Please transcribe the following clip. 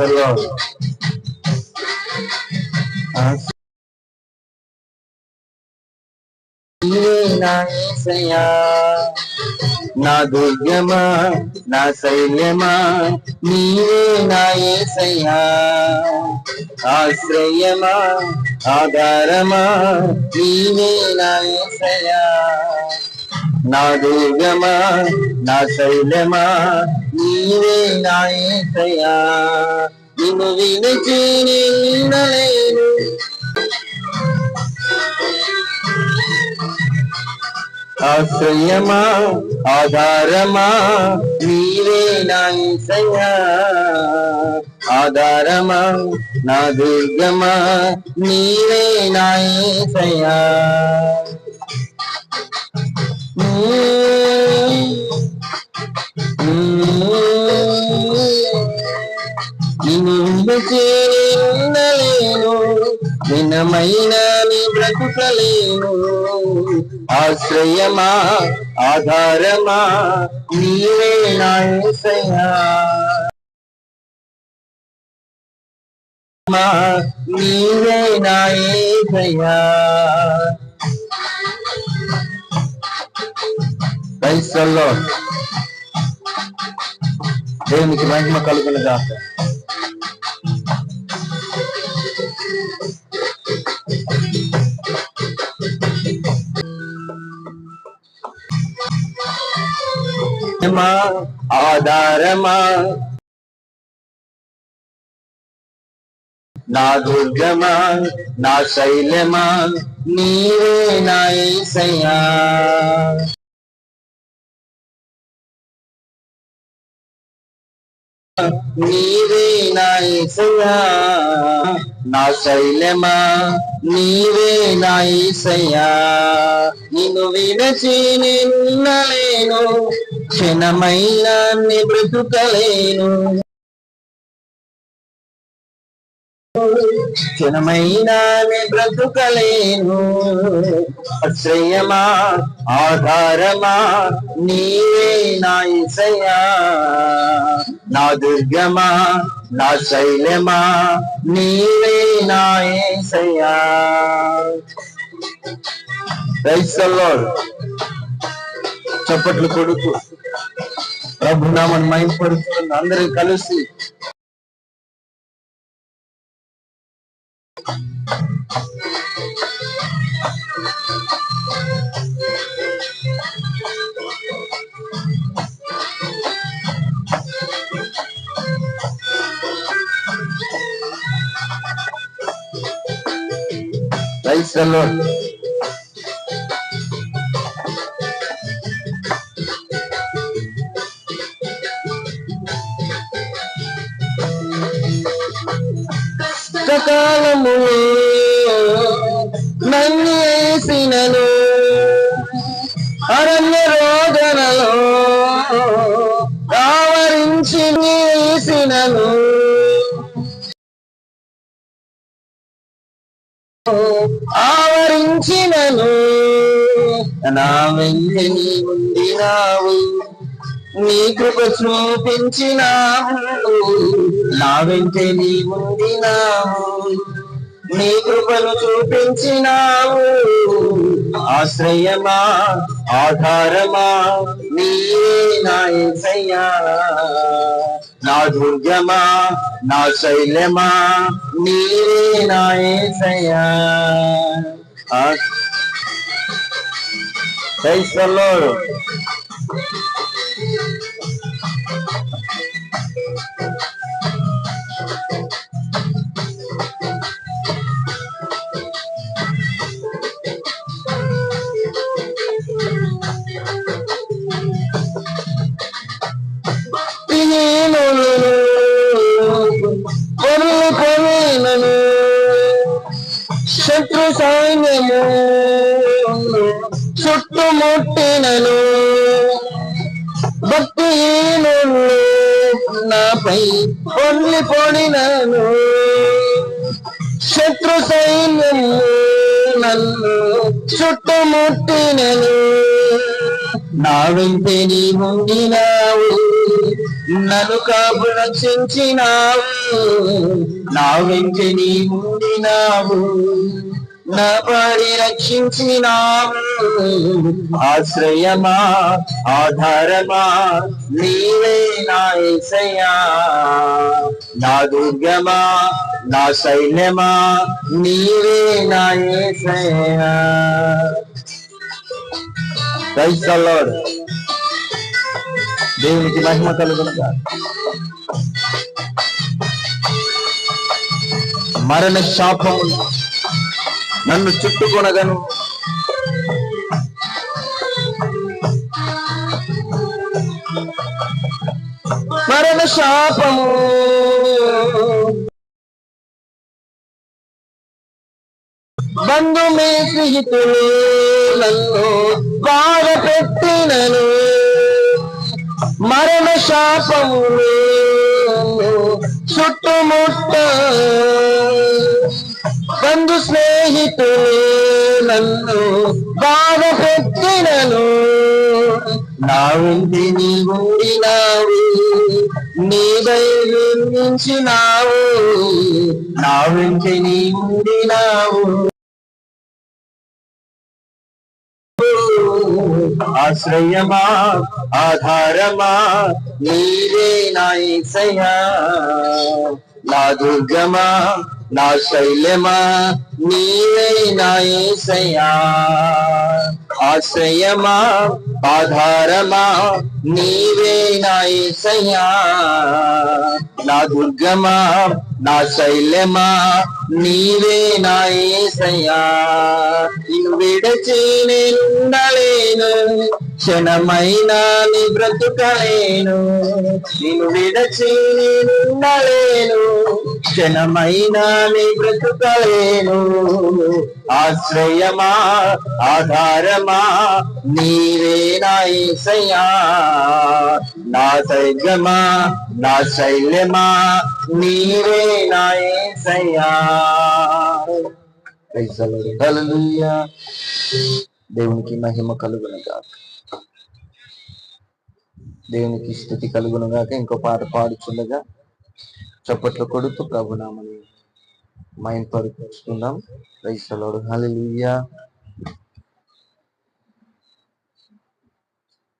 అసలు నీవే నా దుర్గమా నా శైల్యమా నీవే నా ఆశ్రయమా ఆధారమా నీవే నా నా దుర్గమా నా శైలమా నీవే నా యేసయ్యా నిన్ను వినిచి నిన్నలేను ఆశ్రయమా ఆధారమా నీవే నా యేసయ్యా ఆధారమా నా దుర్గమా నీవే నా యేసయ్యా బ్రతుకలేను ఆశ్రయమా ఆధారమా నీవే నాయసయా నీవే నాయసయా యేసయ్యా దేవునికి మహిమ కలుగునుగా మా ఆధారమా? నా దుర్గమా నా శైలమా? నీవే నా యేసయ్యా నీవే నాయసయ్యా నా శైలమా? నీవే నాయసయ్యా నిన్ను విడచి నిన్నలేను క్షణమైనా బ్రతుకలేను. క్షణమైన నీ బ్రతుకలేను. ఆశ్రయమా ఆధారమా నీవే నా ఇసయా నా దుర్గమా నా శైలమా నీవే నా ఏసయ్యా. చప్పట్లు కొడుకు. ప్రభునామని మైపడుతుంది అందరూ కలిసి Praise the Lord. Kakala ఆవరించినను. నా వెంట నీ ఉండినావు. నీ కృప చూపించినావు. నా వెంట నీ ఉండినావు. నీ కృపను చూపించినావు. ఆశ్రయమా ఆధారమా నీవే నా యేసయ్యా నా దుర్గమా నా శైలమా నీవే నా యేసయ్యా క్రైస్తవులు పొరులు పొరులను శత్రు సైన్యము చుట్టుముట్టినను భక్తిహీనులు నాపై పొర్లి పొడినను శత్రు సైన్యము నన్ను చుట్టుముట్టినను నా వెంటే నీ ఉండినావు నన్ను కాపు రక్షించినావు నా వెంటే నీవు నా పాడి రక్షించినావు. ఆశ్రయమా ఆధారమా నీవే నాయసయా నా దుర్గమా నా శైలమా నీవే నాయసయా యేసయ్యా దేవునికి మహిమ కలుగునుగా మరణ శాపము నన్ను చుట్టుకొనగను. మరణ శాపము. బంధుమే స్నేహితులు నన్ను బాధ పెట్టినను శాపములు చుట్టుముట్ట బంధు స్నేహితులే నన్ను బాధ పెట్టినను నా వెంటి నీ ఊరినావు నీ దైవించినావు నా ఉంది నీ ఆశ్రయమా ఆధారమా నీవే నా ఈసయ్యా నా దుర్గమా నా శైలమా నీవే నా ఈసయ్యా ఆశ్రయమా ఆధారమా నీవే నా ఈసయ్యా నా దుర్గమా నా శైలమా నీవే నా ఏసయ్యా. నిన్ను విడచి నేనుండలేను క్షణమైనా నీ బ్రతుకలేను. నిన్ను విడచి నేనుండలేను క్షణమైనా నీ బ్రతుకలేను. ఆశ్రయమా ఆధారమా నీవే నా ఏసయ్యా. నా నా శైలమా నీవే నా ఏసయ్యా దేవునికి మహిమ కలుగునగా దేవునికి స్థుతి కలుగునగాక. ఇంకో పాట పాడుచుండగా చప్పట్లు కొడుతూ ప్రభునామని మైండ్ పరుచుకుందాం రైసలోడు హలియా